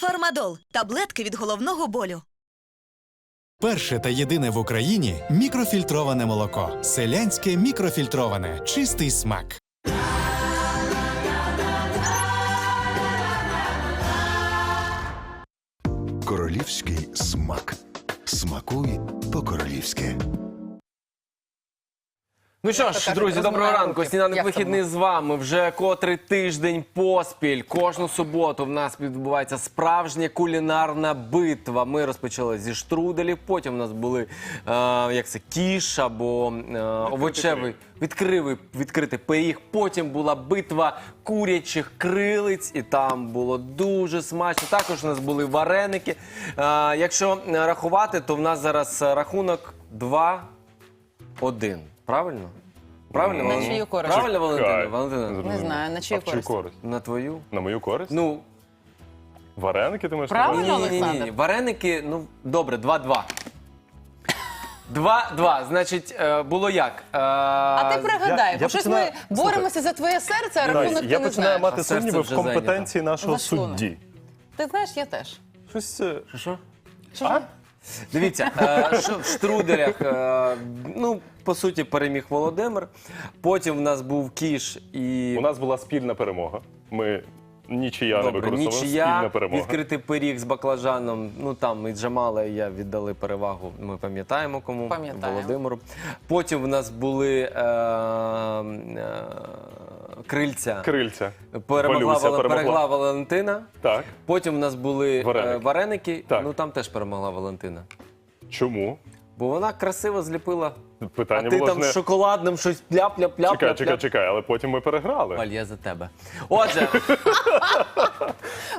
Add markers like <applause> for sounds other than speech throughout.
Фармадол таблетки від головного болю. Перше та єдине в Україні мікрофільтроване молоко. Селянське мікрофільтроване. Чистий смак. Королівський смак. Смакуй по-королівськи. Ну що ж, друзі, доброго ранку. Сніданок вихідний з вами. Вже котрий тиждень поспіль. Кожну суботу в нас відбувається справжня кулінарна битва. Ми розпочали зі штруделів. Потім у нас були е, як це кіш або е, овочевий відкривий відкритий пиріг. Потім була битва курячих крилиць, і там було дуже смачно. Також у нас були вареники. Е, якщо рахувати, то в нас зараз рахунок 2 один. Правильно? Правильно, На Валентина? чию користь? Правильно, Валентина? Чекай. Валентина? Не знаю, на чию а в чию користь? користь? На твою? На мою користь? Ну, Вареники ти маєш Правильно? на увазі? ні, ні, ні, ні. Олександр? Вареники, ну, добре, 2-2. 2-2. Значить, е, було як? Е, А ти пригадай, я бо щось починаю- ми боремося за твоє серце, а Дай, рахунок я ти не починаю знаєш. мати А серце сумніви в вже компетенції нашого За шлунок. судді. Ти знаєш, я теж. Щось. е, Що? Що? Дивіться, е, що в штруделях, е, ну, по суті, переміг Володимир. Потім в нас був кіш і. У нас була спільна перемога. Ми нічия не Добре, використовували. нічия, Спільна перемога. відкритий пиріг з баклажаном. Ну там і Джамала, і я віддали перевагу. Ми пам'ятаємо кому Пам'ятаємо. Володимиру. Потім в нас були е, е, крильця. Крильця. Перемогла, Валюся, Вал- перемогла. Валентина. Так. Потім в нас були Вареники. вареники. вареники. Так. Ну там теж перемогла Валентина. Чому? Бо вона красиво зліпила. Питання а ти було там не... шоколадним щось пляп-ляп-ляп. Чекай, чекай, чекай, але потім ми переграли. Валь, я за тебе. Отже,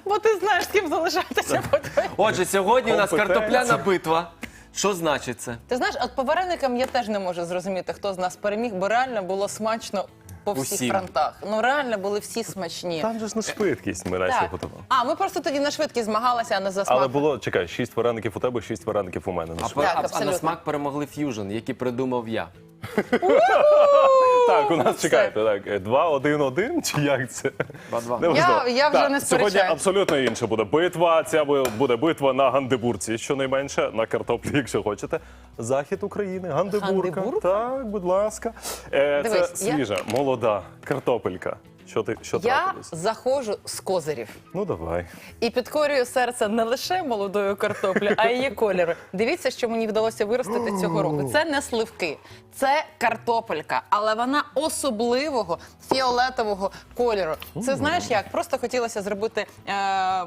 Бо ти знаєш, з ким залишатися потім. отже, сьогодні у нас Компетенція. картопляна битва. Що значить це? Ти знаєш, от по вареникам я теж не можу зрозуміти, хто з нас переміг, бо реально було смачно по всіх Усім. фронтах. Ну реально були всі смачні. Там же ж на швидкість ми раніше Так. готували. А, ми просто тоді на швидкість змагалися, а не за смак. Але було, чекай, шість вареників у тебе, шість вареників у мене. А, Ну, пер- Так, а- а на абсолютно. смак перемогли ф'южн, який придумав я. Так, у нас чекайте, так. е, Два, один, один, чи як це? Неважливо. Я- я вже Так, не Сьогодні сперечаюсь. абсолютно інше буде. Битва, ця бу- буде битва на Гандибурці, щонайменше, на картоплі, якщо хочете. Захід України, Гандебурка. Гандебурка? Так, будь ласка. Е, це Дивись, я- свіжа, молода картопелька. Що ти що Я трапилось? заходжу з козирів Ну давай. і підкорюю серце не лише молодою картоплі, а й її кольору. Дивіться, що мені вдалося виростити цього року. Це не сливки, це картопелька, але вона особливого фіолетового кольору. Це знаєш як? Просто хотілося зробити. Е-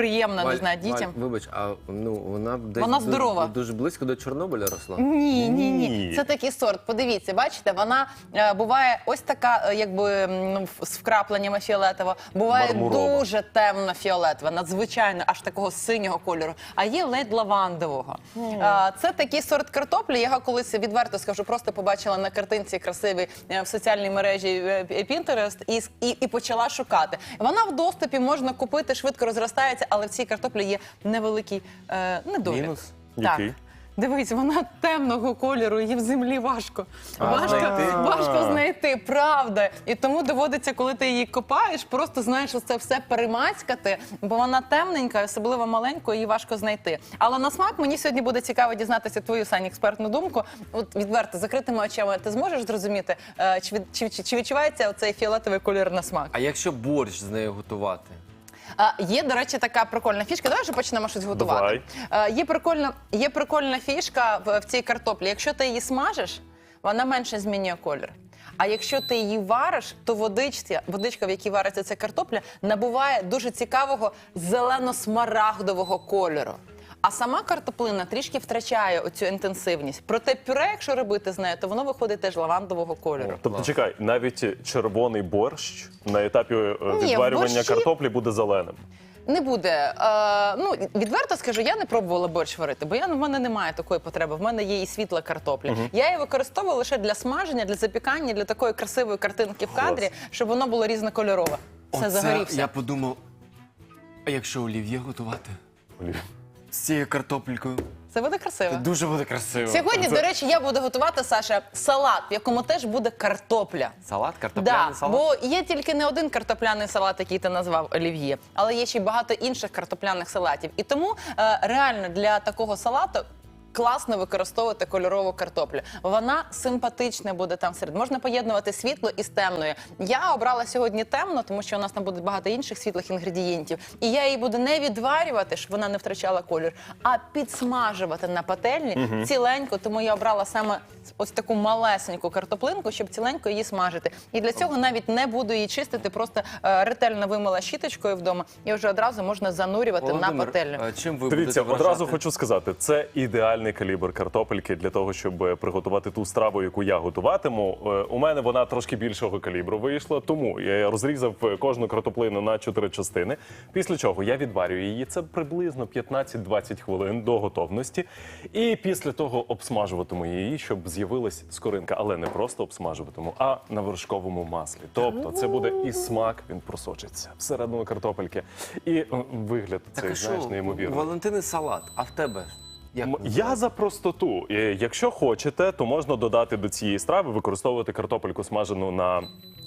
Приємно, не знаю, дітям. вибач, а ну вона десь Вона здорова. дуже близько до Чорнобиля росла. Ні, ні, ні. Ні. Це такий сорт. Подивіться, бачите, вона е, буває ось така, е, якби м, ну, в- з вкрапленнями фіолетова. Буває Мармурова. дуже темно фіолетова, надзвичайно аж такого синього кольору. А є ледь лавандового. Е, Це такий сорт картоплі. Я його колись відверто скажу, просто побачила на картинці красивій е, в соціальній мережі е, Pinterest і, с- і, і почала шукати. Вона в доступі можна купити, швидко розростається, але в цій картоплі є невеликий е, недолік. Мінус? Який? Дивись, вона темного кольору, її в землі важко. А, важко, знайти? важко знайти, правда. І тому доводиться, коли ти її копаєш, просто знаєш, що це все перемацькати, бо вона темненька, особливо маленька, її важко знайти. Але на смак мені сьогодні буде цікаво дізнатися твою Сані, експертну думку. От відверто, закритими очима, ти зможеш зрозуміти, е, чи, від- чи, чи, чи відчувається цей фіолетовий колір на смак? А якщо борщ з нею готувати? А, є, до речі, така прикольна фішка. Давай вже почнемо щось готувати. Давай. Е, є, прикольна, є прикольна фішка в, в цій картоплі. Якщо ти її смажиш, вона менше змінює колір. А якщо ти її вариш, то водичця, водичка, в якій вариться ця картопля, набуває дуже цікавого зелено-смарагдового кольору. А сама картоплина трішки втрачає оцю інтенсивність. Проте пюре, якщо робити з нею, то воно виходить теж лавандового кольору. Тобто, чекай, навіть червоний борщ на етапі е, Ні, відварювання борщі- картоплі буде зеленим. Не буде. Е, ну відверто скажу, я не пробувала борщ варити, бо я в мене немає такої потреби. В мене є і світла картопля. Я її використовую лише для смаження, для запікання, для такої красивої картинки в кадрі, щоб воно було різнокольорове. Все Оце загорівся. Я подумав, а якщо олів'є готувати? Блін. З цією картопелькою. Це буде красиво. Дуже буде красиво. Сьогодні, до речі, я буду готувати, Саша, салат, в якому теж буде картопля. Салат, картопляний Да, салат. бо є тільки не один картопляний салат, який ти назвав олів'є, але є ще й багато інших картопляних салатів. І тому е, реально для такого салату. Класно використовувати кольорову картоплю. Вона симпатична буде там серед. Можна поєднувати світло із темною. Я обрала сьогодні темно, тому що у нас там буде багато інших світлих інгредієнтів. І я її буду не відварювати, щоб вона не втрачала колір, а підсмажувати на пательні ціленько. Тому я обрала саме ось таку малесеньку картоплинку, щоб ціленько її смажити. І для цього навіть не буду її чистити, просто е, ретельно вимила щіточкою вдома, і вже одразу можна занурювати на Володимир, пательню. чим ви Дивіться, будете одразу вражати? хочу сказати, це ідеальний калібр картопельки для того, щоб е, приготувати ту страву, яку я готуватиму. Е, У мене вона трошки більшого калібру вийшла, тому я розрізав е, кожну картоплину на чотири частини. Після чого я відварюю її. Це приблизно 15-20 хвилин до готовності. І після того обсмажуватиму її, щоб з'явилась скоринка, але не просто обсмажуватиму, а на вершковому маслі. Тобто це буде і смак, він просочиться всередину картопельки, і вигляд цей знаєш неймовірний. Валентини салат, а в тебе? Як Я за простоту. Якщо хочете, то можна додати до цієї страви використовувати картопельку смажену на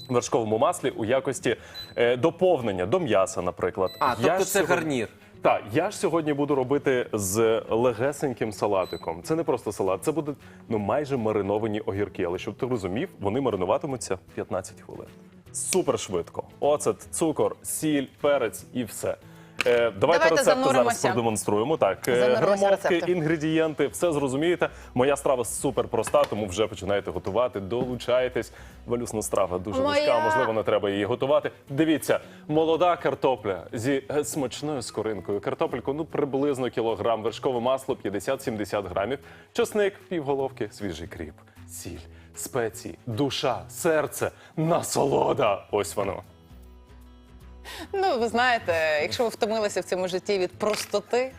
вершковому маслі у якості е, доповнення до м'яса, наприклад. А, Я тобто це сьогодні- гарнір. Так, я ж сьогодні буду робити з легесеньким салатиком. Це не просто салат, це буде ну майже мариновані огірки. Але щоб ти розумів, вони маринуватимуться 15 хвилин. Супер швидко. Оцет, цукор, сіль, перець і все. Е, давайте, Давайте рецепти зараз продемонструємо. Так, е, грамовки, інгредієнти, все зрозумієте. Моя страва супер проста, тому вже починаєте готувати. Долучайтесь. Валюсна страва дуже Моя. важка, можливо, не треба її готувати. Дивіться, молода картопля зі е, смачною скоринкою. Картопельку ну приблизно кілограм, вершкове масло 50-70 грамів, чесник півголовки, свіжий кріп, сіль, спеції, душа, серце, насолода. Ось воно. Ну, ви знаєте, якщо ви втомилися в цьому житті від простоти,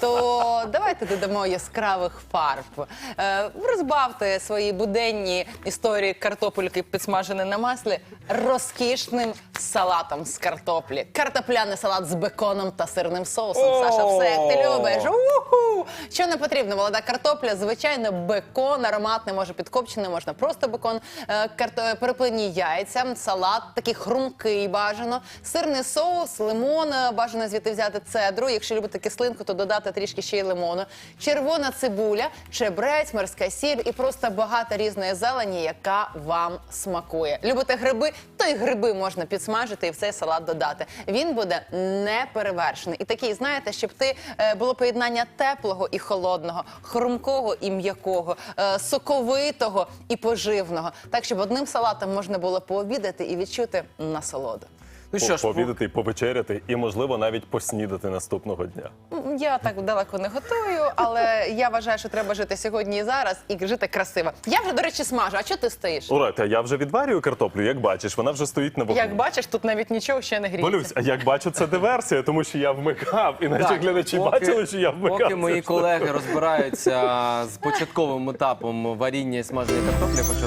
то давайте додамо яскравих фарб. Е, Розбавте свої буденні історії картопельки підсмажені на маслі розкішним салатом з картоплі. Картопляний салат з беконом та сирним соусом. Саша, все як ти любиш. Уху! Що не потрібно? Молода картопля, звичайно, бекон, ароматний, може підкопчений, можна просто бекон, е, карто- переплинні яйця, салат, такий хрумкий бажано, сирний соус, лимон, е, бажано звідти взяти цедру. Якщо любите кислинку, то додати трішки ще й лимону. Червона цибуля, чебрець, морська сіль і просто багато різної зелені, яка вам смакує. Любите гриби, то й гриби можна підсмажити і в цей салат додати. Він буде неперевершений. І такий, знаєте, щоб ти е, було поєднання теплого і холодного, хрумкого і м'якого, е, соковитого і поживного. Так, щоб одним салатом можна було пообідати і відчути насолоду. Ну що ж, пообідати і повечеряти, і можливо навіть поснідати наступного дня. Я так далеко не готую, але <laughs> я вважаю, що треба жити сьогодні і зараз і жити красиво. Я вже, до речі, смажу. А чого ти стоїш? Урайте, я вже відварюю картоплю, як бачиш, вона вже стоїть на вогні. Як бачиш, тут навіть нічого ще не гріється. Болюсь, а як бачу, це диверсія, тому що я вмикав, і наші Так. глядачі Поки- бачили, що я вмикав. Поки мої колеги розбираються з початковим етапом варіння і смаження картоплі, хочу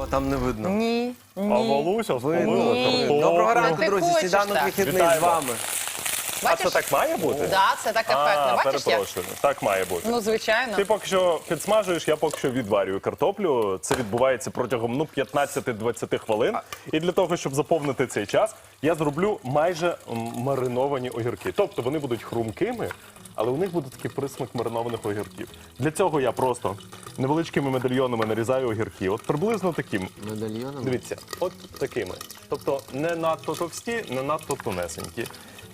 того там не видно. Ні, А ні. Волуся спалила Ні. картоплю. Доброго ранку, ти друзі. хочеш Сніданок так? вихідний з Вітаємо. вами. А Бачиш? це так має бути? Да, це так ефектно. А, Бачиш як? перепрошую. Так має бути. Ну, звичайно. Ти поки що підсмажуєш, я поки що відварюю картоплю. Це відбувається протягом ну 15-20 хвилин. І для того, щоб заповнити цей час, я зроблю майже м, мариновані огірки. Тобто вони будуть хрумкими, але у них буде такий присмак маринованих огірків. Для цього я просто невеличкими медальйонами нарізаю огірки. От приблизно таким. Медальйоном? Дивіться, от такими. Тобто не надто товсті, не надто тонесенькі.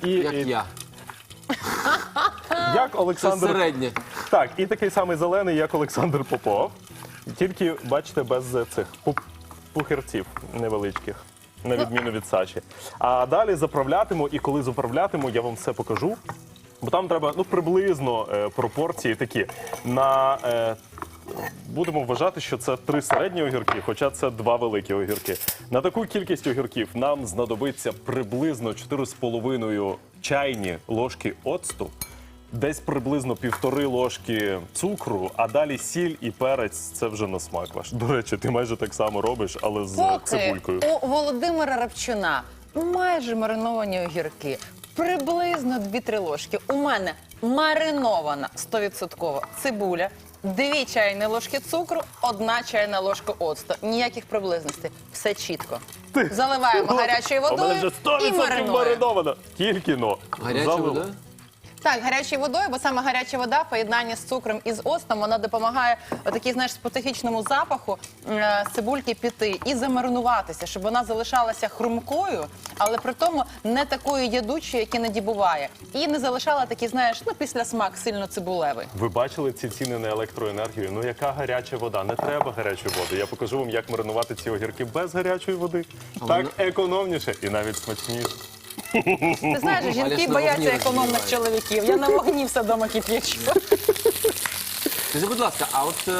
І, Як і- я. як Це Олександр середнє. так, і такий самий зелений, як Олександр Попов. Тільки, бачите, без цих пух- пухерців невеличких, на відміну від Сачі. А далі заправлятиму, і коли заправлятиму, я вам все покажу. Бо там треба ну, приблизно е, пропорції такі. На, е, будемо вважати, що це три середні огірки, хоча це два великі огірки. На таку кількість огірків нам знадобиться приблизно 4,5 чайні ложки оцту, десь приблизно півтори ложки цукру, а далі сіль і перець це вже на смак ваш. До речі, ти майже так само робиш, але з Поки цибулькою. у Володимира Рапчуна майже мариновані огірки. Приблизно 2-3 ложки. У мене маринована 100% цибуля, 2 чайні ложки цукру, 1 чайна ложка оцту. Ніяких приблизностей. Все чітко. Заливаємо гарячою У мене вже водою і 100% маринуємо. мариновано. Тільки но. Гарячою Залило. водою? Так, гарячою водою, бо саме гаряча вода, поєднання з цукром і з оцтом, вона допомагає отакій, знаєш, специфічному запаху е, цибульки піти і замаринуватися, щоб вона залишалася хрумкою, але при тому не такою ядучою, як іноді буває. І не залишала такий, знаєш, ну після смак сильно цибулевий. Ви бачили ці ціни на електроенергію? Ну яка гаряча вода? Не треба гарячої води. Я покажу вам, як маринувати ці огірки без гарячої води. Так економніше і навіть смачніше. Ти знаєш, жінки на бояться вогні економних чоловіків. Я на вогні все дома кип'ячу. Скажи, будь ласка, а от е,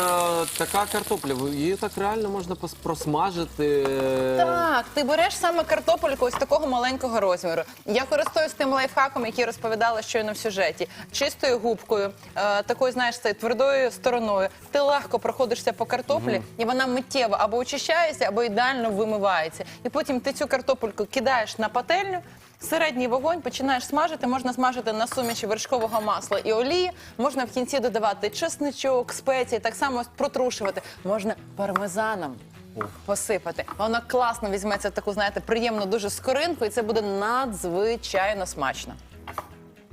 така картопля, ви- її так реально можна пос- просмажити? е, Так, ти береш саме картопельку ось такого маленького розміру. Я користуюсь тим лайфхаком, який розповідала щойно в сюжеті. Чистою губкою, е, такою, знаєш, це твердою стороною. Ти легко проходишся по картоплі, і вона миттєво або очищається, або ідеально вимивається. І потім ти цю картопельку кидаєш на пательню. Середній вогонь починаєш смажити, можна смажити на суміші вершкового масла і олії. Можна в кінці додавати чесничок, спеції, так само протрушувати. Можна пармезаном посипати. Воно класно візьметься в таку, знаєте, приємну дуже скоринку, і це буде надзвичайно смачно.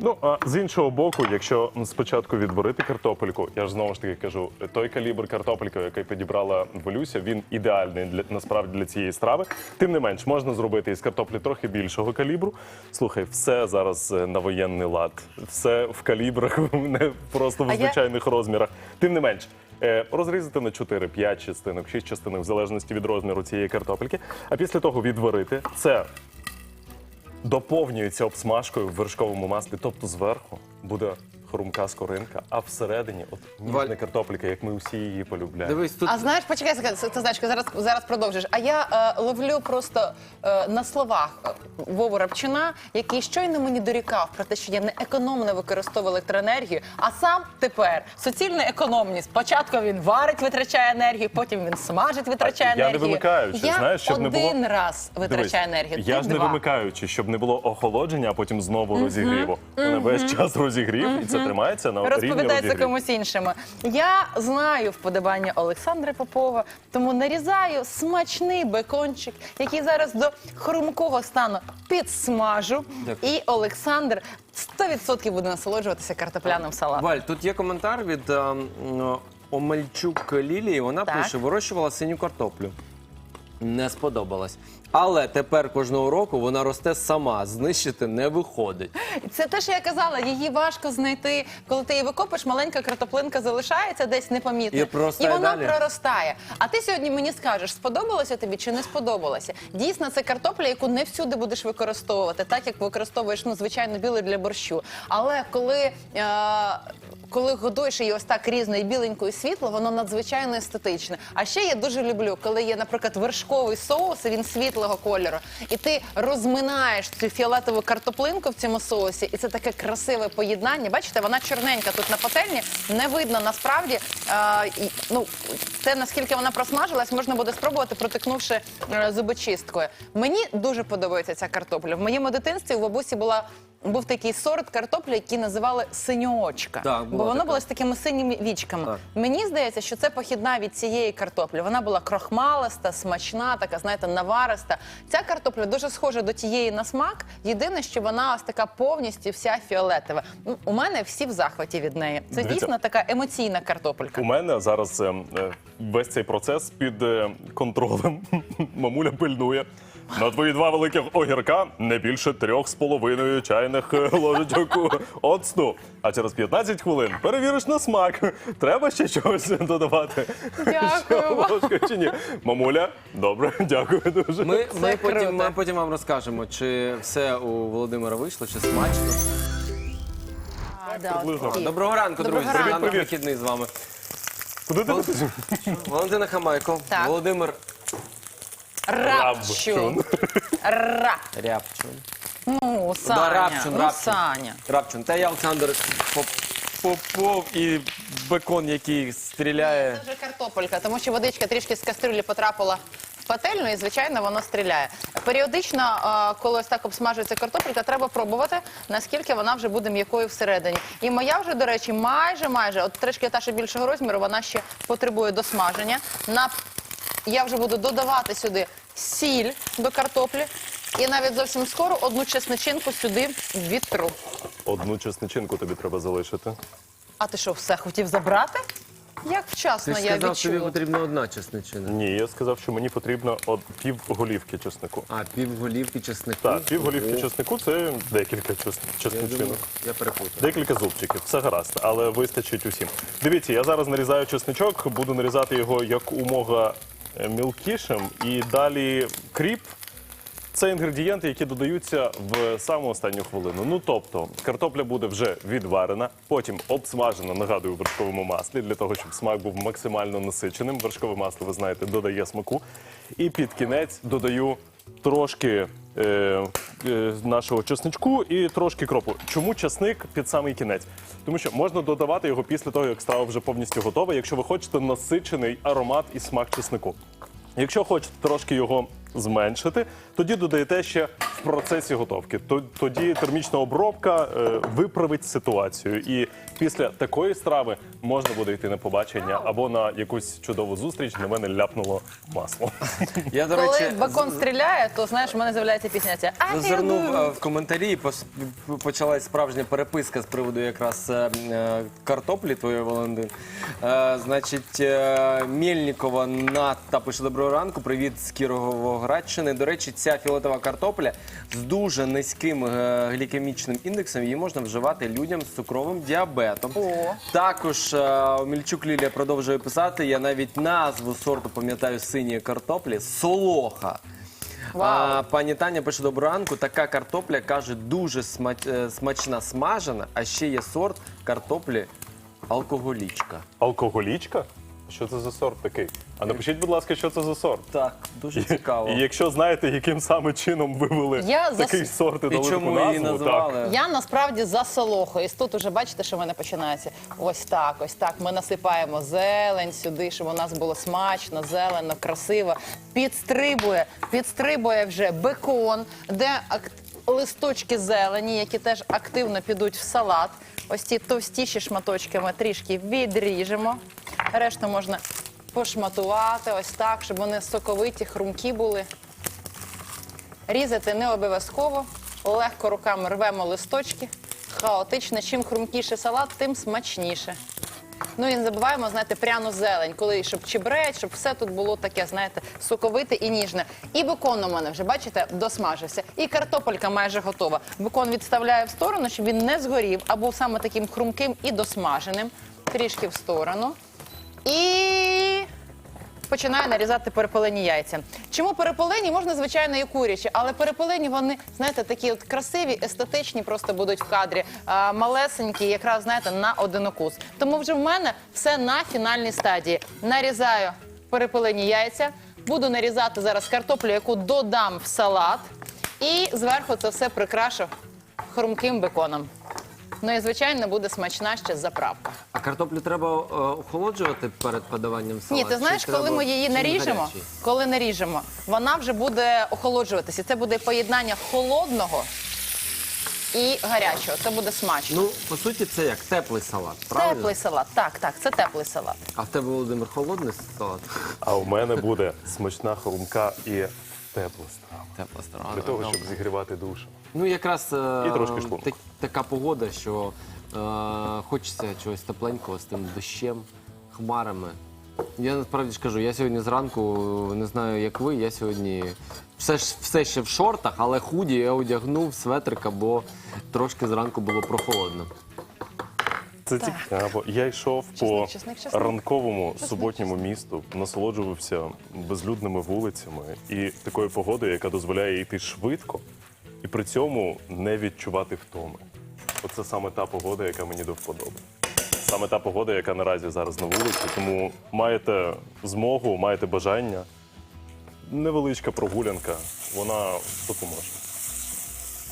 Ну а з іншого боку, якщо спочатку відварити картопельку, я ж знову ж таки кажу, той калібр картопельки, який підібрала Волюся, він ідеальний для насправді для цієї страви. Тим не менш, можна зробити із картоплі трохи більшого калібру. Слухай, все зараз е, на воєнний лад, все в калібрах, <laughs> не просто в звичайних розмірах. Тим не менш. е, Розрізати на 4-5 частинок, 6 частинок, в залежності від розміру цієї картопельки. А після того відварити це доповнюється обсмажкою в вершковому маслі, тобто зверху буде хрумка скоринка, а всередині от ніжна Валь- картопелька, як ми всі її полюбляємо. Дивись, тут А знаєш, почекай, секунду, ти знаєш, зараз зараз продовжиш. А я е, ловлю просто е, на словах е, Вову Рапчина, який щойно мені дорікав про те, що я не економно використовую електроенергію, а сам тепер суцільна економність. Спочатку він варить, витрачає енергію, потім він смажить, витрачає Я не енергію. вимикаючи, я знаєш, щоб не було- один раз витрачає Дивись, енергію. Я ти ж не два. вимикаючи, щоб не було охолодження, а потім знову розігріву. Мене весь час розігрів, і це тримається на рівні Розповідається розігрів. комусь іншому. Я знаю вподобання Олександра Попова, тому нарізаю смачний бекончик, який зараз до хрумкого стану підсмажу. Дякую. І Олександр 100% буде насолоджуватися картопляним салатом. Валь, тут є коментар від е, Омельчук Лілії. Вона Так. пише: вирощувала синю картоплю. Не сподобалось. Але тепер кожного року вона росте сама, знищити не виходить. Це те, що я казала, її важко знайти. Коли ти її викопиш, маленька картоплинка залишається десь непомітно. І проростає вона далі? проростає. А ти сьогодні мені скажеш, сподобалося тобі чи не сподобалося. Дійсно, це картопля, яку не всюди будеш використовувати, так як використовуєш ну, звичайно білий для борщу. Але коли. Е- коли годуєш її ось так різно і біленько, і світло, воно надзвичайно естетичне. А ще я дуже люблю, коли є, наприклад, вершковий соус, і він світлого кольору, і ти розминаєш цю фіолетову картоплинку в цьому соусі, і це таке красиве поєднання. Бачите, вона чорненька тут на пательні, не видно насправді. А, ну, те, наскільки вона просмажилась, можна буде спробувати, протикнувши е, зубочисткою. Мені дуже подобається ця картопля. В моєму дитинстві у бабусі була. Був такий сорт картоплі, який називали синьоочка. Так, бо була воно така. було з такими синіми вічками. Так. Мені здається, що це похідна від цієї картоплі. Вона була крохмалиста, смачна, така, знаєте, навариста. Ця картопля дуже схожа до тієї на смак. Єдине, що вона ось така повністю вся фіолетова. Ну, у мене всі в захваті від неї. Це Дивіться. дійсно така емоційна картопелька. У мене зараз е, е, весь цей процес під е, контролем. <laughs> Мамуля пильнує. На твої два великих огірка не більше трьох з половиною чайних е, ложечок оцту. А через 15 хвилин перевіриш на смак. Треба ще чогось додавати. Дякую Що, вам. ложка чи ні? Мамуля, добре, <laughs> дякую дуже. Ми, ми, потім, круто. ми потім вам розкажемо, чи все у Володимира вийшло, чи смачно. А, да, приблизно. от такі. Доброго ранку, Доброго друзі. ранку. Ранок Привіт. вихідний з вами. Куди ти? Валентина Хамайко, Так. Володимир Рапчун. Ра. Рябчун. Ну, Саня. Да, Рапчун, ну, Рапчун. Саня. Рапчун. Та я Олександр Поп- Попов і бекон, який стріляє. Це вже картопелька, тому що водичка трішки з кастрюлі потрапила в пательню і, звичайно, воно стріляє. Періодично, е, коли ось так обсмажується картопелька, треба пробувати, наскільки вона вже буде м'якою всередині. І моя вже, до речі, майже, майже, от трішки та ще більшого розміру, вона ще потребує досмаження. На... Я вже буду додавати сюди сіль до картоплі. І навіть зовсім скоро одну чесничинку сюди вітру. Одну чесничинку тобі треба залишити. А ти що, все хотів забрати? Як Ти вчасно ж я сказав, тобі відчула. потрібна одна чесничина. Ні, я сказав, що мені потрібно от пів голівки чеснику. А, пів голівки чеснику. Так, пів голівки Ого. чеснику це декілька чес- Я чесничинок. Я перепутав. Декілька зубчиків, все гаразд, але вистачить усім. Дивіться, я зараз нарізаю чесничок, буду нарізати його як умога е, мілкішим. І далі кріп. Це інгредієнти, які додаються в саму останню хвилину. Ну тобто, картопля буде вже відварена, потім обсмажена, нагадую, в вершковому маслі, для того, щоб смак був максимально насиченим. Вершкове масло, ви знаєте, додає смаку. І під кінець додаю трошки е, е, нашого чесничку і трошки кропу. Чому чесник під самий кінець? Тому що можна додавати його після того, як страва вже повністю готова, якщо ви хочете насичений аромат і смак чеснику. Якщо хочете трошки його зменшити, тоді додаєте ще в процесі готовки. Тоді термічна обробка е, виправить ситуацію. І після такої страви можна буде йти на побачення або на якусь чудову зустріч. На мене ляпнуло масло. <laughs> Я, до Коли речі, бекон стріляє, то знаєш, в мене з'являється пісня ця. «I Зазирнув е, в коментарі, і пос- почалась справжня переписка з приводу якраз е, е, картоплі твоєї, Валентин. Е, Значить, е, Мєльнікова Натта пише доброго ранку. Привіт з Кіровоградщини. До речі, ця фіолетова картопля з дуже низьким е, глікемічним індексом її можна вживати людям з цукровим діабетом. О. Також е, Мільчук Лілія продовжує писати. Я навіть назву сорту пам'ятаю синьої картоплі солоха. Вау. А, пані Таня пише доброго ранку. Така картопля каже дуже смач- е, смачна смажена, а ще є сорт картоплі алкоголічка. Алкоголічка? Що це за сорт такий? А напишіть, будь ласка, що це за сорт. Так, дуже цікаво. І якщо знаєте, яким саме чином вивели Я за такий сорт і І дали таку чому її назву? Я насправді за солохою. І тут уже бачите, що в мене починається. Ось так, ось так. Ми насипаємо зелень сюди, щоб у нас було смачно, зелено, красиво. Підстрибує, підстрибує вже бекон, де ак- листочки зелені, які теж активно підуть в салат. Ось ці товстіші шматочки ми трішки відріжемо. Решту можна пошматувати ось так, щоб вони соковиті, хрумкі були. Різати не обов'язково. Легко руками рвемо листочки. Хаотично. Чим хрумкіший салат, тим смачніше. Ну і не забуваємо, знаєте, пряну зелень, коли щоб чебрець, щоб все тут було таке, знаєте, соковите і ніжне. І бекон у мене вже, бачите, досмажився. І картопелька майже готова. Бекон відставляю в сторону, щоб він не згорів, а був саме таким хрумким і досмаженим. Трішки в сторону. І починаю нарізати перепелені яйця. Чому перепелені? Можна, звичайно, і курячі, але перепелені вони, знаєте, такі от красиві, естетичні просто будуть в кадрі, а, малесенькі, якраз знаєте, на один укус. Тому вже в мене все на фінальній стадії. Нарізаю перепелені яйця, буду нарізати зараз картоплю, яку додам в салат, і зверху це все прикрашу хрумким беконом. Ну і звичайно буде смачна ще заправка. А картоплю треба е, охолоджувати перед подаванням в салат? Ні, ти знаєш, Чи коли треба- ми її наріжемо, гарячий? коли наріжемо, вона вже буде охолоджуватися. Це буде поєднання холодного і гарячого. Це буде смачно. Ну, по суті, це як теплий салат, правильно? теплий салат. Так, так, це теплий салат. А в тебе, Володимир, холодний салат? А у мене буде смачна хрумка і тепла страва. Тепла страва. Для того, щоб зігрівати душу. Ну, якраз е, І трошки шлунку. так- така погода, що е, хочеться чогось тепленького з тим дощем, хмарами. Я насправді ж кажу, я сьогодні зранку не знаю, як ви. Я сьогодні все, ж- все ще в шортах, але худі я одягнув светрика, бо трошки зранку було прохолодно. Це цікаво. Я йшов по чесник, чесник. ранковому суботньому місту, насолоджувався безлюдними вулицями і такою погодою, яка дозволяє йти швидко і при цьому не відчувати втоми. Оце саме та погода, яка мені до вподоби. Саме та погода, яка наразі зараз на вулиці. Тому маєте змогу, маєте бажання. Невеличка прогулянка, вона допоможе.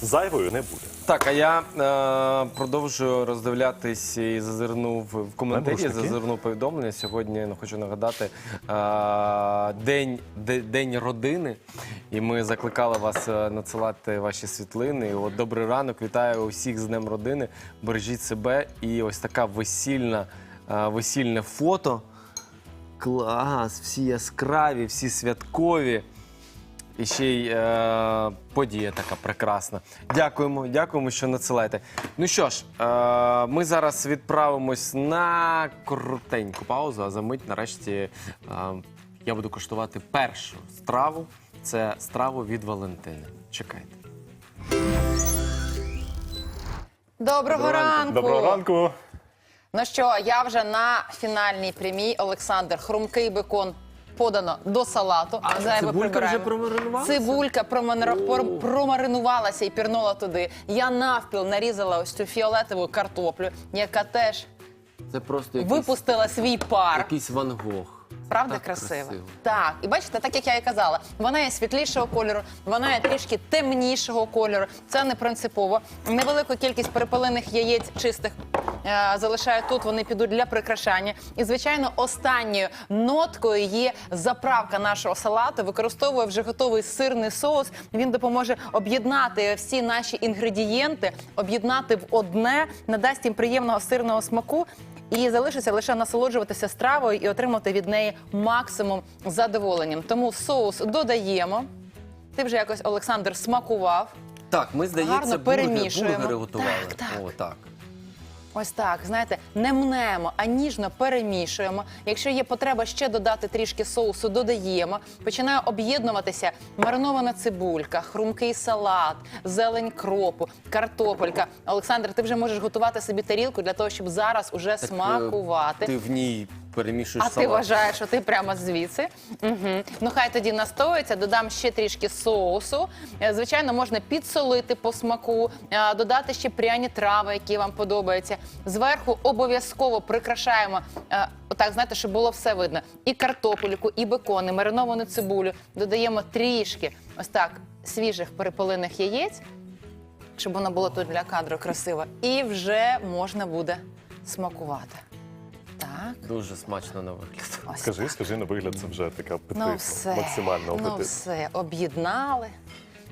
Зайвою не буде. Так, а я е, продовжую роздивлятись і зазирнув в коментарі, зазирнув повідомлення. Сьогодні ну, хочу нагадати е, день, де- день родини. І ми закликали вас е, надсилати ваші світлини. І от добрий ранок, вітаю усіх з Днем родини. Бережіть себе. І ось така весільна, е, весільне фото. Клас, всі яскраві, всі святкові. І ще й е, подія така прекрасна. Дякуємо, дякуємо, що надсилаєте. Ну що ж, е, ми зараз відправимось на коротеньку паузу, а за мить нарешті е, я буду коштувати першу страву. Це страву від Валентини. Чекайте. Доброго ранку. Доброго ранку. Ну що, я вже на фінальній прямій. Олександр, хрумкий бекон подано до салату. А Зайве прибираємо. промаринувалася? Цибулька проманер- пор- промаринувалася і пірнула туди. Я навпіл нарізала ось цю фіолетову картоплю, яка теж Це просто якийсь, випустила свій пар. якийсь Ван Гог. Правда Так красиво? красиво. Так, і бачите, так як я і казала, вона є світлішого кольору, вона є трішки темнішого кольору. Це не принципово. Невелику кількість перепелених яєць чистих е, залишаю тут. Вони підуть для прикрашання. І звичайно, останньою ноткою є заправка нашого салату. Використовую вже готовий сирний соус. Він допоможе об'єднати всі наші інгредієнти, об'єднати в одне, надасть їм приємного сирного смаку. І залишиться лише насолоджуватися стравою і отримати від неї максимум задоволенням. Тому соус додаємо. Ти вже якось Олександр смакував. Так, ми здається, Гарно бургер- перемішуємо. бургери готували. Так, так. О, так. Ось так, знаєте, не мнемо, а ніжно перемішуємо. Якщо є потреба ще додати трішки соусу, додаємо. Починає об'єднуватися маринована цибулька, хрумкий салат, зелень кропу, картопелька. Олександр, ти вже можеш готувати собі тарілку для того, щоб зараз уже е, смакувати. Ти в ній перемішуєш А ти вважаєш, що ти прямо звідси? Угу. Ну хай тоді настоїться, додам ще трішки соусу. Е, Звичайно, можна підсолити по смаку, е, додати ще пряні трави, які вам подобаються. Зверху обов'язково прикрашаємо, е, отак, знаєте, щоб було все видно. І картопельку, і бекон, і мариновану цибулю. Додаємо трішки ось так свіжих перепелиних яєць, щоб воно було тут для кадру красиво. І вже можна буде смакувати. Так. Дуже смачно на вигляд. Ось Скажи, скажи, на вигляд це вже така апетитна, Ну все, максимально ну все, об'єднали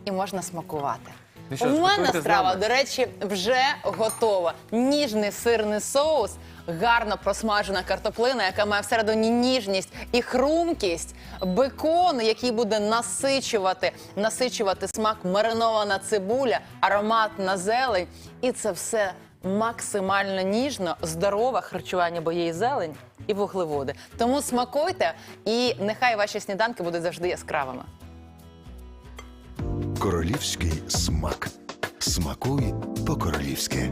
і можна смакувати. Ну що У мене страва, до речі, вже готова. Ніжний сирний соус, гарно просмажена картоплина, яка має всередині ніжність і хрумкість, бекон, який буде насичувати, насичувати смак маринована цибуля, ароматна зелень. І це все максимально ніжно, здорове харчування, бо є і зелень, і вуглеводи. Тому смакуйте, і нехай ваші сніданки будуть завжди яскравими. Королівський смак. Смакуй по-королівськи.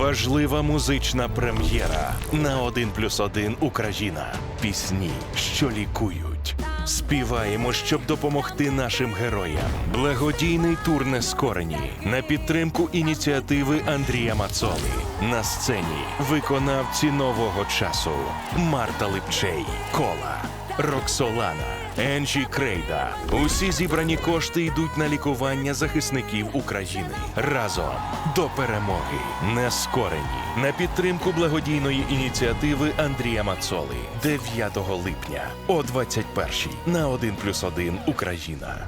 Важлива музична прем'єра на 1 плюс 1 Україна. Пісні, що лікують. Співаємо, щоб допомогти нашим героям. Благодійний тур Нескорені на підтримку ініціативи Андрія Мацоли. На сцені виконавці нового часу Марта Липчей, Кола. Роксолана, Енджі Крейда. Усі зібрані кошти йдуть на лікування захисників України. Разом до перемоги. Нескорені на підтримку благодійної ініціативи Андрія Мацоли 9 липня о 21 на 1+,1 Україна.